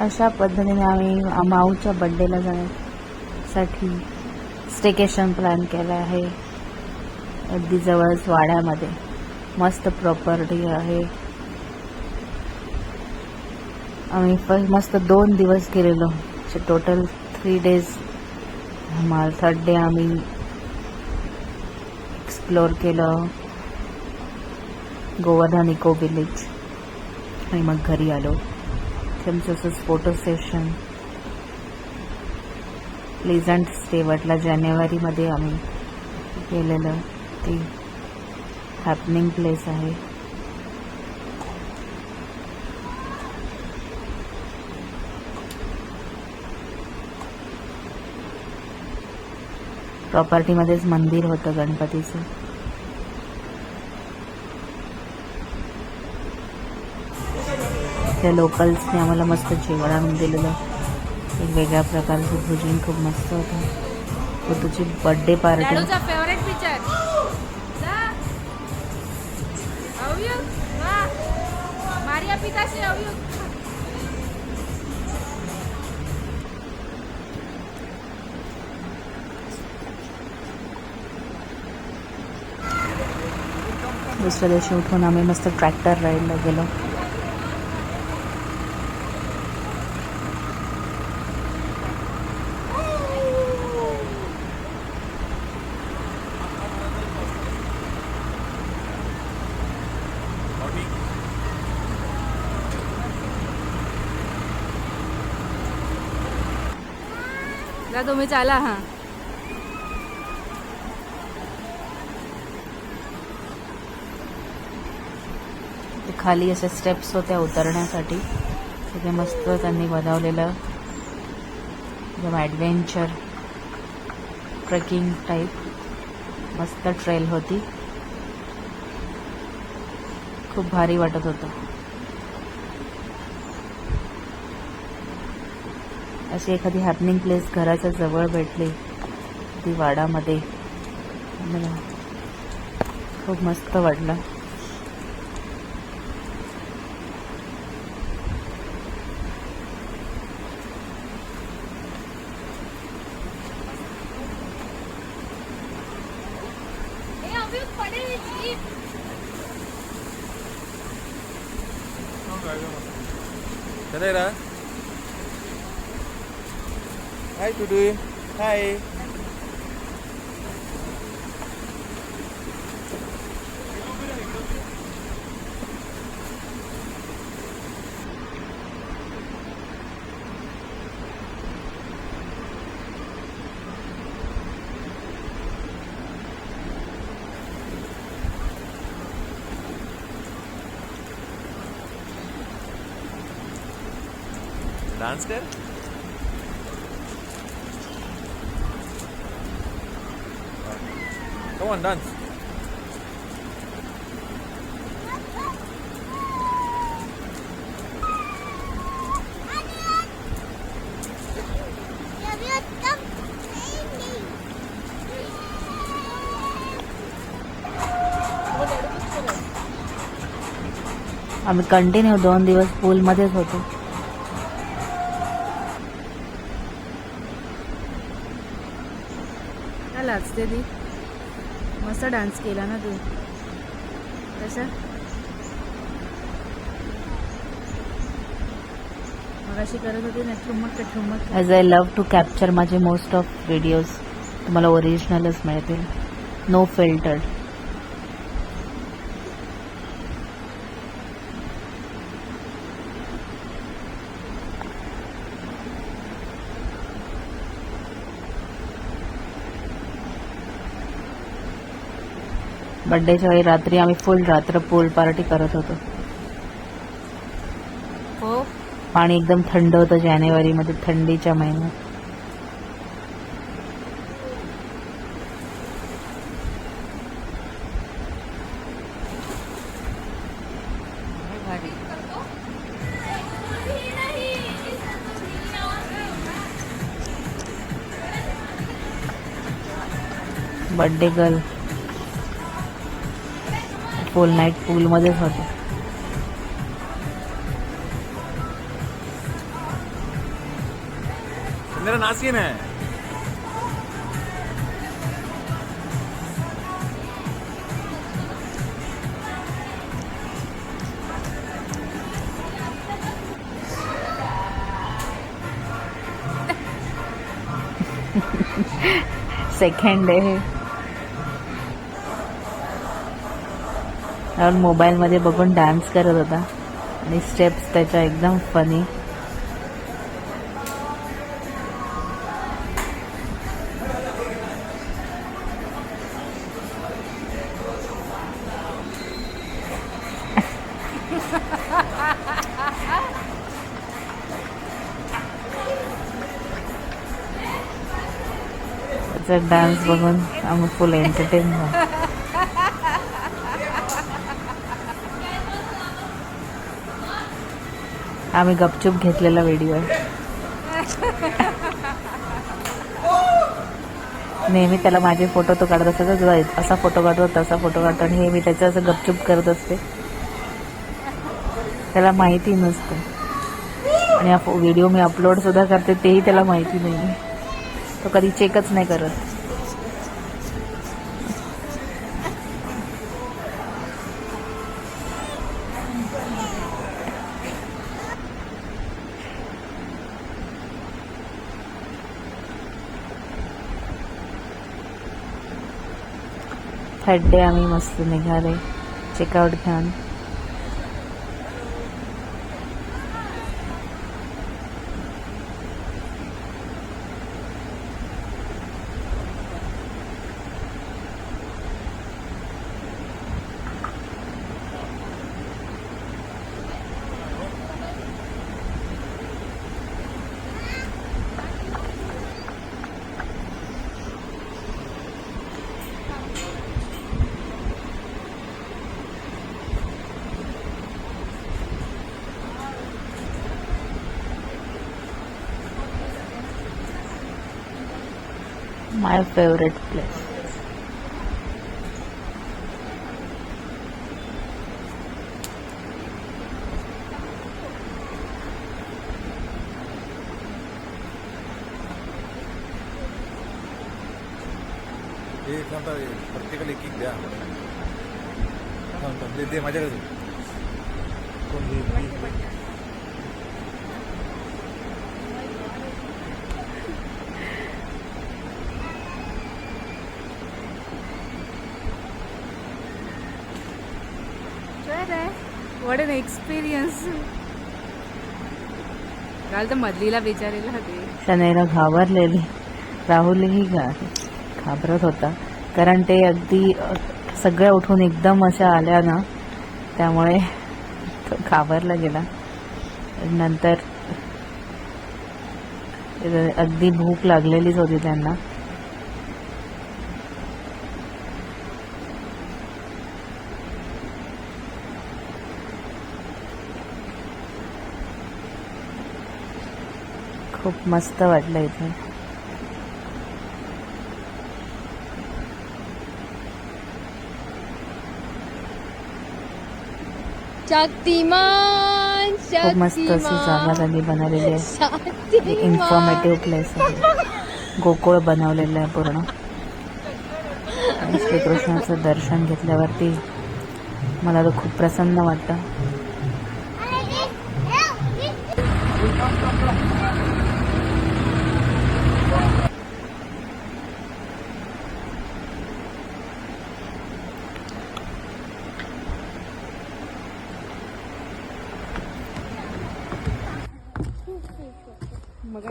अशा पद्धतीने आम्ही माऊच्या बड्डेला जाण्यासाठी स्टेकेशन प्लॅन केलं आहे. अगदी जवळच वाड्यामध्ये. मस्त प्रॉपर्टी आहे. आम्ही फर्स्ट मस्त दोन दिवस गेलेलो. टोटल थ्री डेज आम्हाला थर्ड डे आम्ही एक्सप्लोअर केलं. गोवर्धन इको विलेज आणि मग घरी आलो. आमचं असंच फोटो सेशन प्लेझंट स्टे वाटला जानेवारीमध्ये आम्ही गेलेलं. ते हॅपनिंग प्लेस आहे. प्रॉपर्टीमध्येच मंदिर होतं गणपतीचं. त्या लोकल्सने आम्हाला मस्त जेवण आणून दिलेलं. एक वेगळ्या प्रकारचं भोजन खूप मस्त होतं. तो तुझी बर्थडे पार्टी फेवरेट पिक्चर वा. दुसऱ्या दिवशी उठून आम्ही मस्त ट्रॅक्टर राईडला गेलो. जा तुम्ही चाला हां. खाली असे स्टेप्स होत्या उतरण्यासाठी. तिथे मस्त त्यांनी बनवलेलं एकदम ॲडव्हेंचर ट्रेकिंग टाईप मस्त ट्रेल होती. खूप भारी वाटत होतं. अशी एखादी हॅपनिंग प्लेस घराच्या जवळ भेटली. ती वाडामध्ये मला खूप मस्त वाटलं. Jeep Kadera. Hi, Tudu. Hi. Dance कर Come on, dance. आम्ही कंटिन्यू दोन दिवस पूलमध्येच होतो काय लाजते ती मस्त डान्स केला ना तू. कसं? मगाशी करत होती ना ठुमक ठुमक. As I love to capture माझे मोस्ट ऑफ व्हिडिओज तुम्हाला ओरिजिनलच मिळतील. नो फिल्टर्ड बड्डेच्या वेळी रात्री आम्ही फुल रात्र पूल पार्टी करत होतो. हो? पाणी एकदम थंड होतं जानेवारीमध्ये थंडीच्या महिन्यात. बड्डे गर्ल फुल नाईट पूलमध्येच होते. मेरा नासिन है. सेकंड आहे कारण मोबाईलमध्ये बघून डान्स करत होता. आणि स्टेप्स त्याच्या एकदम फनी डान्स बघून आम्ही फुल एंटरटेन झालो आम्ही गपचूप घेतलेला व्हिडिओ आहे. नेहमी त्याला माझे फोटो तो काढत असायचा असा फोटो काढतो तसा फोटो काढतो आणि हे मी त्याचं असं गपचूप करत असते. त्याला माहिती नसतं. आणि हा व्हिडिओ मी अपलोड सुद्धा करते तेही त्याला माहिती नाही तो कधी चेकच नाही करत. थर्ड डे आम्ही मस्त निघाले. चेकआउट घेऊन. माय फेवरेट प्लेस हे प्रत्येकाला एक एक द्या. थांब थांब दे माझ्याकडे अरे वॉट एन एक्सपिरियन्स काल तर मधलीला विचारेला होते. शनैरा घाबरलेली. राहुलही घा घाबरत होता. कारण ते अगदी सगळ्या उठून एकदम अशा आल्या ना त्यामुळे तो घाबरला गेला. नंतर अगदी भूक लागलेलीच होती त्यांना. खूप मस्त वाटलं इथे. शक्तिमान खूप मस्त अशी जागा त्यांनी बनवलेली आहे. इन्फॉर्मेटिव्ह प्लेस आहे. गोकुळ बनवलेलं आहे पूर्ण. श्रीकृष्णाचं दर्शन घेतल्यावरती मला तर खूप प्रसन्न वाटतं. मग